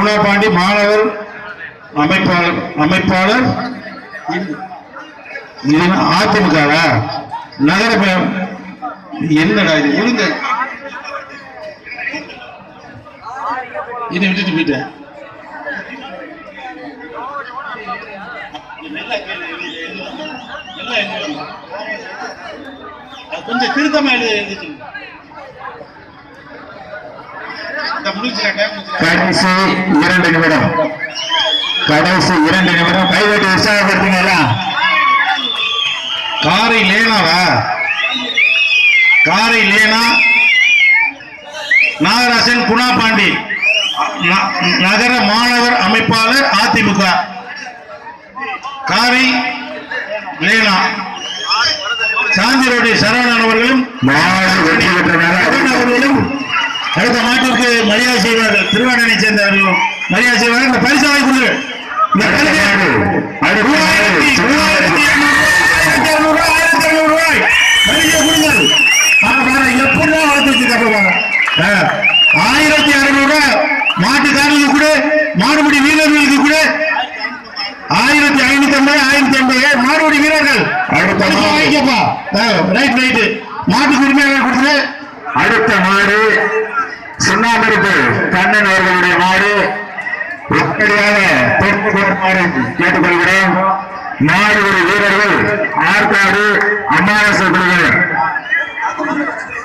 குணாபாண்டி மாணவர் அமைப்பாளர் அமைப்பாளர். இது அதிமுகவா? நகர என்னடா இது ஒழுங்க? இதை விட்டுட்டு போயிட்டேன் கொஞ்சம் திருத்தமா எழுதி எழுதிட்டு கடைசி இரண்டு நிமிடம். கடைசி இரண்டு நிமிடம். கைவிட்டு உற்சாகப்படுத்துங்களா காரை லேனாவா காரை லேனா. நாகராசன் குணாபாண்டி. ந- நகர மாணவர் அமைப்பாளர் அதிமுக. காரை லேனா. சாந்திரோடி சரவணன் அவர்களும் மாடு வெற்றி பெற்றனர் அருண் அவர்களும் அடுத்த மாட்டிற்கு மரியாதை செய்வார்கள் திருவாடனை சேர்ந்தவர்களும் மரியாதை செய்வார்கள் இந்த பரிசு வாங்கி கொடு இந்த பரிசு அடுத்த மூவாயிரத்தி மூவாயிரத்தி இருநூறு ரூபாய், ஆயிரத்தி அறுநூறு ரூபாய் மாட்டுக்காரர்களுக்கு கூட மாடுபிடி வீரர்களுக்கு கூட. ஆயிரத்தி ஐநூத்தி ஐம்பது ஆயிரத்தி ஐம்பது. மாடுபிடி வீரர்கள். வாங்கிக்கப்பா. ரைட் ரைட்டு மாட்டுக்கு உரிமையாளர் கொடுத்துரு அடுத்த மாடு. சுண்ணாம்பிருப்பு கண்ணன் அவர்களுடைய மாடு உடனடியாக தெரிந்து கொடுக்குமாறு கேட்டுக்கொள்கிறோம் மாடு ஒரு வீரர்கள். ஆற்காடு அம்மா